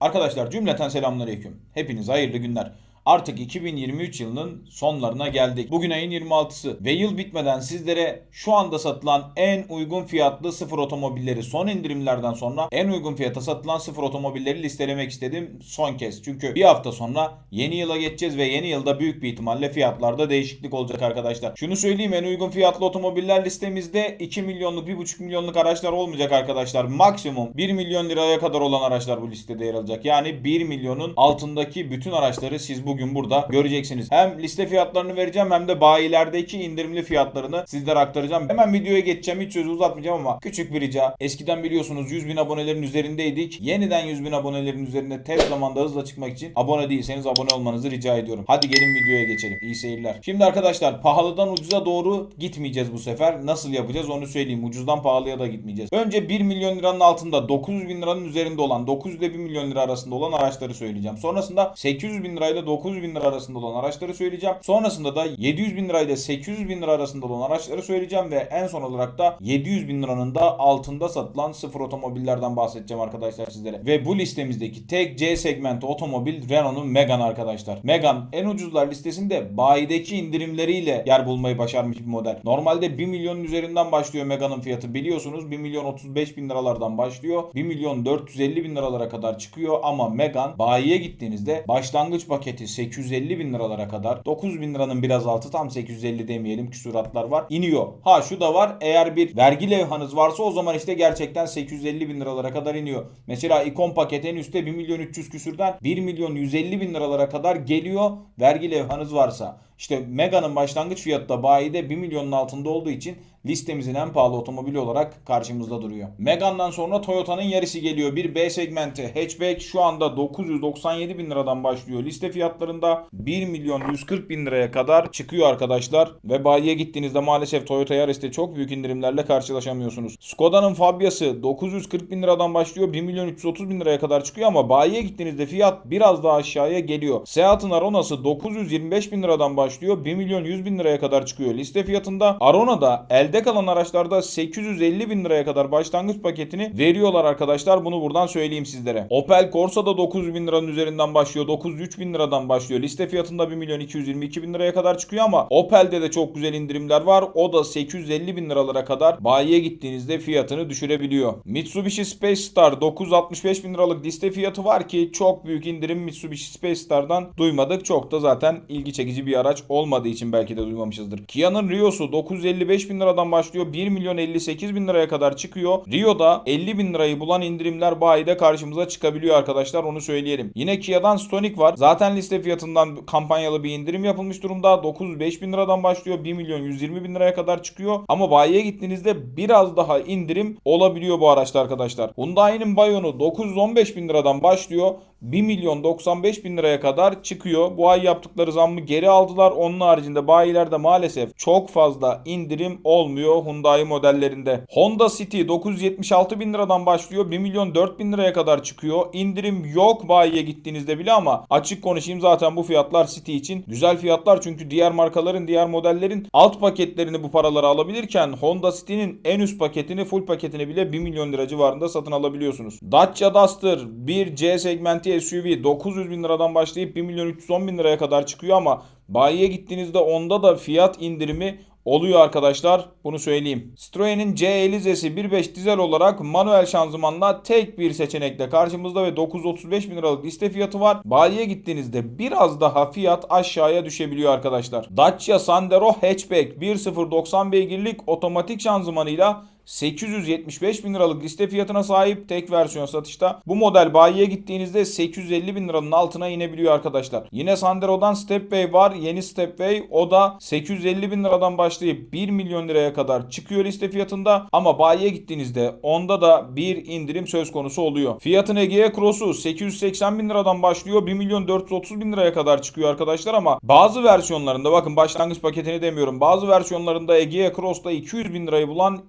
Arkadaşlar cümleten selamünaleyküm. Hepiniz hayırlı günler. Artık 2023 yılının sonlarına geldik. Bugün ayın 26'sı ve yıl bitmeden sizlere şu anda satılan en uygun fiyatlı sıfır otomobilleri son indirimlerden sonra en uygun fiyata satılan sıfır otomobilleri listelemek istedim son kez. Çünkü bir hafta sonra yeni yıla geçeceğiz ve yeni yılda büyük bir ihtimalle fiyatlarda değişiklik olacak arkadaşlar. Şunu söyleyeyim en uygun fiyatlı otomobiller listemizde 2 milyonluk 1,5 milyonluk araçlar olmayacak arkadaşlar. Maksimum 1 milyon liraya kadar olan araçlar bu listede yer alacak. Yani 1 milyonun altındaki bütün araçları siz bugün burada göreceksiniz. Hem liste fiyatlarını vereceğim hem de bayilerdeki indirimli fiyatlarını sizlere aktaracağım. Hemen videoya geçeceğim. Hiç sözü uzatmayacağım ama küçük bir rica. Eskiden biliyorsunuz 100 bin abonelerin üzerindeydik. Yeniden 100 bin abonelerin üzerinde tez zamanda hızla çıkmak için abone değilseniz abone olmanızı rica ediyorum. Hadi gelin videoya geçelim. İyi seyirler. Şimdi arkadaşlar pahalıdan ucuza doğru gitmeyeceğiz bu sefer. Nasıl yapacağız onu söyleyeyim. Ucuzdan pahalıya da gitmeyeceğiz. Önce 1 milyon liranın altında 900 bin liranın üzerinde olan 900 ile 1 milyon lira arasında olan araçları söyleyeceğim. Sonrasında 800 bin lirayla 900 bin lira arasında olan araçları söyleyeceğim. Sonrasında da 700 bin lirayla 800 bin lira arasında olan araçları söyleyeceğim ve en son olarak da 700 bin liranın da altında satılan sıfır otomobillerden bahsedeceğim arkadaşlar sizlere. Ve bu listemizdeki tek C segmenti otomobil Renault'un Megane arkadaşlar. Megane en ucuzlar listesinde bayideki indirimleriyle yer bulmayı başarmış bir model. Normalde 1 milyonun üzerinden başlıyor Megane'ın fiyatı biliyorsunuz. 1 milyon 35 bin liralardan başlıyor. 1 milyon 450 bin liralara kadar çıkıyor ama Megane bayiye gittiğinizde başlangıç paketi 850 bin liralara kadar 9 bin liranın biraz altı tam 850 demeyelim küsuratlar var iniyor. Ha şu da var eğer bir vergi levhanız varsa o zaman işte gerçekten 850 bin liralara kadar iniyor. Mesela ikon paket en üstte 1 milyon 300 küsürden 1 milyon 150 bin liralara kadar geliyor vergi levhanız varsa. İşte Mega'nın başlangıç fiyatı da bayide 1 milyonun altında olduğu için listemizin en pahalı otomobili olarak karşımızda duruyor. Megane'dan sonra Toyota'nın yarısı geliyor. Bir B segmenti hatchback şu anda 997 bin liradan başlıyor. Liste fiyatlarında 1 milyon 140 bin liraya kadar çıkıyor arkadaşlar. Ve bayiye gittiğinizde maalesef Toyota Yaris'te çok büyük indirimlerle karşılaşamıyorsunuz. Skoda'nın Fabia'sı 940 bin liradan başlıyor. 1 milyon 330 bin liraya kadar çıkıyor ama bayiye gittiğinizde fiyat biraz daha aşağıya geliyor. Seat'ın Arona'sı 925 bin liradan başlıyor. 1 milyon 100 bin liraya kadar çıkıyor. Liste fiyatında Arona'da elde kalan araçlarda 850 bin liraya kadar başlangıç paketini veriyorlar arkadaşlar. Bunu buradan söyleyeyim sizlere. Opel Corsa'da 900 bin liranın üzerinden başlıyor. 903 bin liradan başlıyor. Liste fiyatında 1 milyon 222 bin liraya kadar çıkıyor ama Opel'de de çok güzel indirimler var. O da 850 bin liralara kadar bayiye gittiğinizde fiyatını düşürebiliyor. Mitsubishi Space Star 965 bin liralık liste fiyatı var ki çok büyük indirim Mitsubishi Space Star'dan duymadık. Çok da zaten ilgi çekici bir araç olmadığı için belki de duymamışızdır. Kia'nın Rio'su 955 bin liradan başlıyor. 1 milyon 58 bin liraya kadar çıkıyor. Rio'da 50 bin lirayı bulan indirimler bayide karşımıza çıkabiliyor arkadaşlar onu söyleyelim. Yine Kia'dan Stonic var. Zaten liste fiyatından kampanyalı bir indirim yapılmış durumda. 905 bin liradan başlıyor. 1 milyon 120 bin liraya kadar çıkıyor. Ama bayiye gittiğinizde biraz daha indirim olabiliyor bu araçta arkadaşlar. Hyundai'nin Bayon'u 915 bin liradan başlıyor. 1 milyon 95 bin liraya kadar çıkıyor. Bu ay yaptıkları zammı geri aldılar. Onun haricinde bayilerde maalesef çok fazla indirim olmuyor Hyundai modellerinde. Honda City 976 bin liradan başlıyor. 1 milyon 4 bin liraya kadar çıkıyor. İndirim yok bayiye gittiğinizde bile ama açık konuşayım zaten bu fiyatlar City için güzel fiyatlar. Çünkü diğer markaların diğer modellerin alt paketlerini bu paralara alabilirken Honda City'nin en üst paketini full paketini bile 1 milyon lira civarında satın alabiliyorsunuz. Dacia Duster bir C segmenti SUV 900 bin liradan başlayıp 1 milyon 310 bin liraya kadar çıkıyor ama bayiye gittiğinizde onda da fiyat indirimi oluyor arkadaşlar. Bunu söyleyeyim. Citroen'in C Elize'si 1.5 dizel olarak manuel şanzımanla tek bir seçenekle karşımızda ve 935 bin liralık liste fiyatı var. Bayiye gittiğinizde biraz daha fiyat aşağıya düşebiliyor arkadaşlar. Dacia Sandero Hatchback 1.090 beygirlik otomatik şanzımanıyla 875 bin liralık liste fiyatına sahip tek versiyon satışta. Bu model bayiye gittiğinizde 850 bin liranın altına inebiliyor arkadaşlar. Yine Sandero'dan Stepway var. Yeni Stepway o da 850 bin liradan başlayıp 1 milyon liraya kadar çıkıyor liste fiyatında. Ama bayiye gittiğinizde onda da bir indirim söz konusu oluyor. Fiyatın Egea Cross'u 880 bin liradan başlıyor. 1 milyon 430 bin liraya kadar çıkıyor arkadaşlar ama bazı versiyonlarında bakın başlangıç paketini demiyorum. Bazı versiyonlarında Egea Cross'ta 200 bin lirayı bulan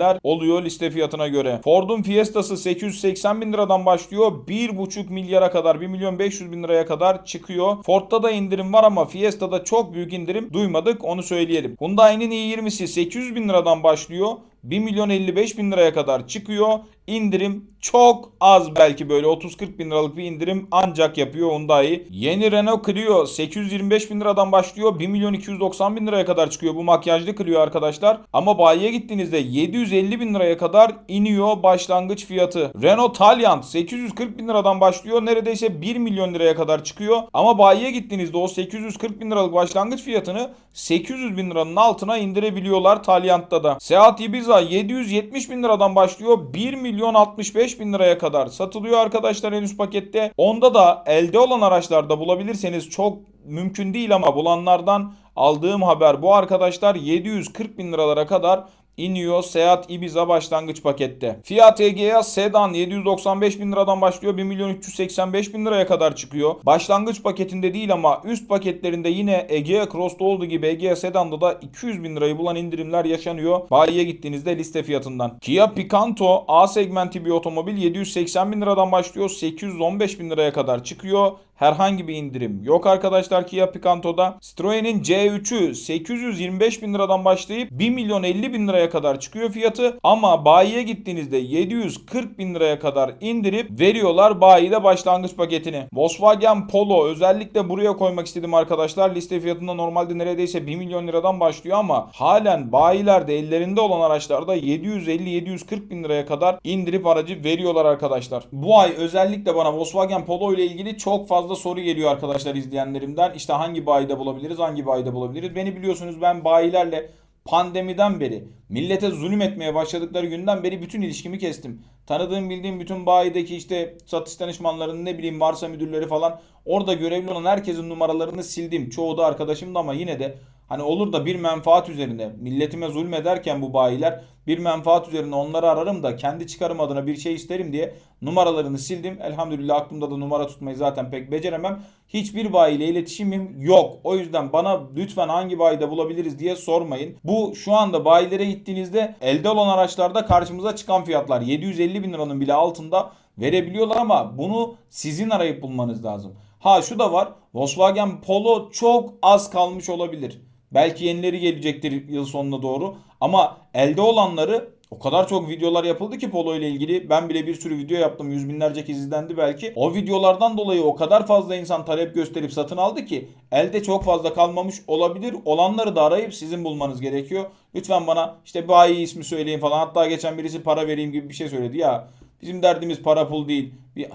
indirimler oluyor liste fiyatına göre. Ford'un Fiesta'sı 880 bin liradan başlıyor. 1,5 milyara kadar 1 milyon 500 bin liraya kadar çıkıyor. Ford'da da indirim var ama Fiesta'da çok büyük indirim duymadık onu söyleyelim. Hyundai'nin i20'si 800 bin liradan başlıyor. 1 milyon 55 bin liraya kadar çıkıyor. İndirim çok az belki böyle 30-40 bin liralık bir indirim ancak yapıyor Hyundai. Yeni Renault Clio 825 bin liradan başlıyor. 1 milyon 290 bin liraya kadar çıkıyor bu makyajlı Clio arkadaşlar. Ama bayiye gittiğinizde 750 bin liraya kadar iniyor başlangıç fiyatı. Renault Taliant 840 bin liradan başlıyor. Neredeyse 1 milyon liraya kadar çıkıyor. Ama bayiye gittiğinizde o 840 bin liralık başlangıç fiyatını 800 bin liranın altına indirebiliyorlar Taliant'ta da. Seat Ibiza 770 bin liradan başlıyor. 1 milyon 65 bin liraya kadar satılıyor arkadaşlar en üst pakette. Onda da elde olan araçlarda bulabilirseniz çok mümkün değil ama bulanlardan aldığım haber bu arkadaşlar 740 bin liralara kadar iniyor Seat Ibiza başlangıç pakette. Fiat Egea Sedan 795 bin liradan başlıyor 1 milyon 385 bin liraya kadar çıkıyor. Başlangıç paketinde değil ama üst paketlerinde yine Egea Cross'ta olduğu gibi Egea Sedan'da da 200 bin lirayı bulan indirimler yaşanıyor. Bayiye gittiğinizde liste fiyatından. Kia Picanto A segmenti bir otomobil 780 bin liradan başlıyor 815 bin liraya kadar çıkıyor. Herhangi bir indirim yok arkadaşlar Kia Picanto'da. Citroen'in C3'ü 825 bin liradan başlayıp 1 milyon 50 bin liraya kadar çıkıyor fiyatı. Ama bayiye gittiğinizde 740 bin liraya kadar indirip veriyorlar bayide başlangıç paketini. Volkswagen Polo özellikle buraya koymak istedim arkadaşlar. Liste fiyatında normalde neredeyse 1 milyon liradan başlıyor ama halen bayilerde ellerinde olan araçlarda 750-740 bin liraya kadar indirip aracı veriyorlar arkadaşlar. Bu ay özellikle bana Volkswagen Polo ile ilgili çok fazla soru geliyor arkadaşlar izleyenlerimden. İşte hangi bayide bulabiliriz, hangi bayide bulabiliriz? Beni biliyorsunuz ben bayilerle pandemiden beri millete zulüm etmeye başladıkları günden beri bütün ilişkimi kestim. Tanıdığım bildiğim bütün bayideki işte satış danışmanlarının ne bileyim varsa müdürleri falan orada görevli olan herkesin numaralarını sildim. Çoğu da arkadaşımdı ama yine de Hani olur da bir menfaat üzerine milletime zulmederken bu bayiler bir menfaat üzerine onları ararım da kendi çıkarım adına bir şey isterim diye numaralarını sildim. Elhamdülillah aklımda da numara tutmayı zaten pek beceremem. Hiçbir bayiyle iletişimim yok. O yüzden bana lütfen hangi bayide bulabiliriz diye sormayın. Bu şu anda bayilere gittiğinizde elde olan araçlarda karşımıza çıkan fiyatlar 750 bin liranın bile altında verebiliyorlar ama bunu sizin arayıp bulmanız lazım. Ha şu da var. Volkswagen Polo çok az kalmış olabilir. Belki yenileri gelecektir yıl sonuna doğru. Ama elde olanları o kadar çok videolar yapıldı ki Polo ile ilgili. Ben bile bir sürü video yaptım. Yüz binlerce kez izlendi belki. O videolardan dolayı o kadar fazla insan talep gösterip satın aldı ki elde çok fazla kalmamış olabilir. Olanları da arayıp sizin bulmanız gerekiyor. Lütfen bana işte bayi ismi söyleyin falan. Hatta geçen birisi para vereyim gibi bir şey söyledi ya. Bizim derdimiz para pul değil.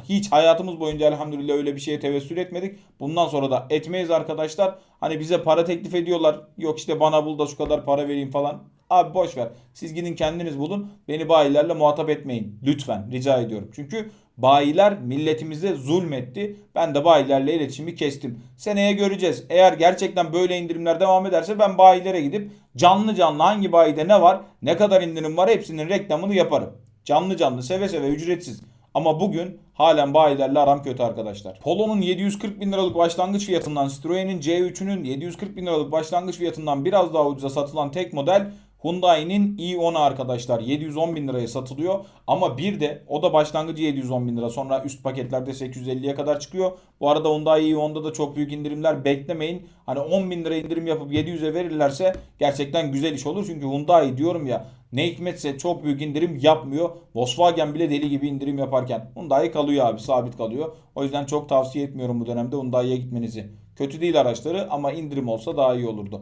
Hiç hayatımız boyunca elhamdülillah öyle bir şeye tevessül etmedik. Bundan sonra da etmeyiz arkadaşlar. Hani bize para teklif ediyorlar. Yok işte bana bul da şu kadar para vereyim falan. Abi boş ver. Siz gidin kendiniz bulun. Beni bayilerle muhatap etmeyin. Lütfen rica ediyorum. Çünkü bayiler milletimize zulmetti. Ben de bayilerle iletişimi kestim. Seneye göreceğiz. Eğer gerçekten böyle indirimler devam ederse ben bayilere gidip canlı canlı hangi bayide ne var, ne kadar indirim var hepsinin reklamını yaparım. Canlı canlı seve seve ücretsiz. Ama bugün halen bayilerle aram kötü arkadaşlar. Polo'nun 740 bin liralık başlangıç fiyatından Citroen'in C3'ünün 740 bin liralık başlangıç fiyatından biraz daha ucuza satılan tek model Hyundai'nin i10 arkadaşlar 710 bin liraya satılıyor. Ama bir de o da başlangıcı 710 bin lira. Sonra üst paketlerde 850'ye kadar çıkıyor. Bu arada Hyundai i10'da da çok büyük indirimler beklemeyin. Hani 10 bin lira indirim yapıp 700'e verirlerse gerçekten güzel iş olur. Çünkü Hyundai diyorum ya ne hikmetse çok büyük indirim yapmıyor. Volkswagen bile deli gibi indirim yaparken. Hyundai kalıyor abi sabit kalıyor. O yüzden çok tavsiye etmiyorum bu dönemde Hyundai'ye gitmenizi. Kötü değil araçları ama indirim olsa daha iyi olurdu.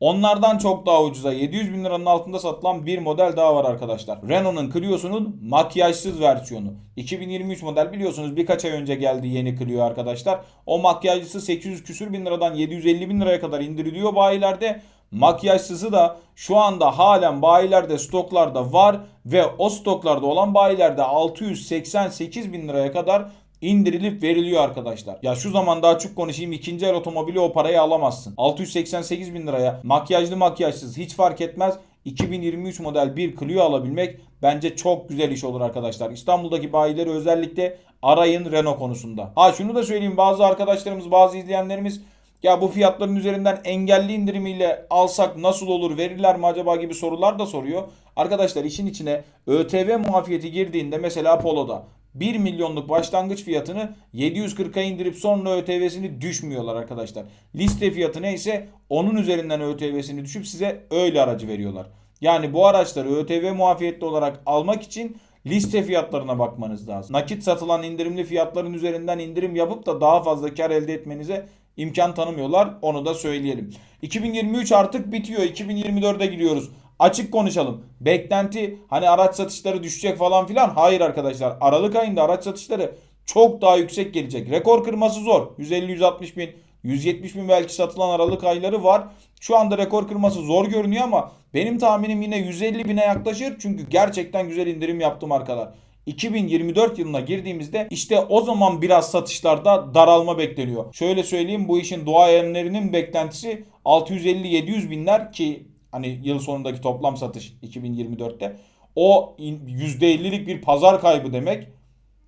Onlardan çok daha ucuza 700 bin liranın altında satılan bir model daha var arkadaşlar. Renault'un Clio'sunun makyajsız versiyonu. 2023 model biliyorsunuz birkaç ay önce geldi yeni Clio arkadaşlar. O makyajlısı 800 küsür bin liradan 750 bin liraya kadar indiriliyor bayilerde. Makyajsızı da şu anda halen bayilerde stoklarda var ve o stoklarda olan bayilerde 688 bin liraya kadar indirilip veriliyor arkadaşlar. Ya şu zaman daha açık konuşayım ikinci el otomobili o parayı alamazsın. 688 bin liraya makyajlı makyajsız hiç fark etmez. 2023 model bir Clio alabilmek bence çok güzel iş olur arkadaşlar. İstanbul'daki bayileri özellikle arayın Renault konusunda. Ha şunu da söyleyeyim bazı arkadaşlarımız bazı izleyenlerimiz ya bu fiyatların üzerinden engelli indirimiyle alsak nasıl olur verirler mi acaba gibi sorular da soruyor. Arkadaşlar işin içine ÖTV muafiyeti girdiğinde mesela Polo'da 1 milyonluk başlangıç fiyatını 740'a indirip sonra ÖTV'sini düşmüyorlar arkadaşlar. Liste fiyatı neyse onun üzerinden ÖTV'sini düşüp size öyle aracı veriyorlar. Yani bu araçları ÖTV muafiyetli olarak almak için liste fiyatlarına bakmanız lazım. Nakit satılan indirimli fiyatların üzerinden indirim yapıp da daha fazla kar elde etmenize imkan tanımıyorlar. Onu da söyleyelim. 2023 artık bitiyor. 2024'e giriyoruz. Açık konuşalım. Beklenti hani araç satışları düşecek falan filan. Hayır arkadaşlar. Aralık ayında araç satışları çok daha yüksek gelecek. Rekor kırması zor. 150-160 bin, 170 bin belki satılan aralık ayları var. Şu anda rekor kırması zor görünüyor ama benim tahminim yine 150 bine yaklaşır. Çünkü gerçekten güzel indirim yaptım arkadaşlar. 2024 yılına girdiğimizde işte o zaman biraz satışlarda daralma bekleniyor. Şöyle söyleyeyim bu işin duayenlerinin beklentisi 650-700 binler ki hani yıl sonundaki toplam satış 2024'te o in- %50'lik bir pazar kaybı demek.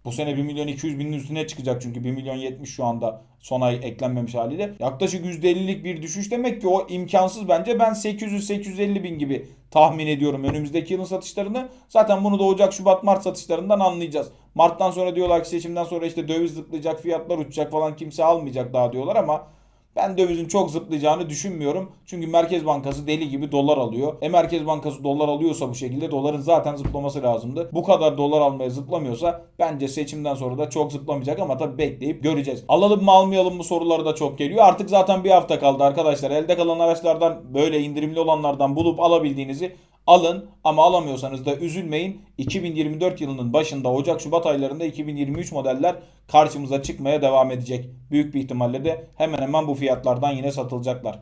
Bu sene 1 milyon 200 binin üstüne çıkacak çünkü 1 milyon 70 şu anda son ay eklenmemiş haliyle. Yaklaşık %50'lik bir düşüş demek ki o imkansız bence. Ben 800-850 bin gibi tahmin ediyorum önümüzdeki yılın satışlarını. Zaten bunu da Ocak, Şubat, Mart satışlarından anlayacağız. Mart'tan sonra diyorlar ki seçimden sonra işte döviz zıplayacak, fiyatlar uçacak falan kimse almayacak daha diyorlar ama ben dövizin çok zıplayacağını düşünmüyorum. Çünkü Merkez Bankası deli gibi dolar alıyor. E Merkez Bankası dolar alıyorsa bu şekilde doların zaten zıplaması lazımdı. Bu kadar dolar almaya zıplamıyorsa bence seçimden sonra da çok zıplamayacak ama tabii bekleyip göreceğiz. Alalım mı almayalım mı soruları da çok geliyor. Artık zaten bir hafta kaldı arkadaşlar. Elde kalan araçlardan böyle indirimli olanlardan bulup alabildiğinizi alın ama alamıyorsanız da üzülmeyin. 2024 yılının başında Ocak Şubat aylarında 2023 modeller karşımıza çıkmaya devam edecek. Büyük bir ihtimalle de hemen hemen bu fiyatlardan yine satılacaklar.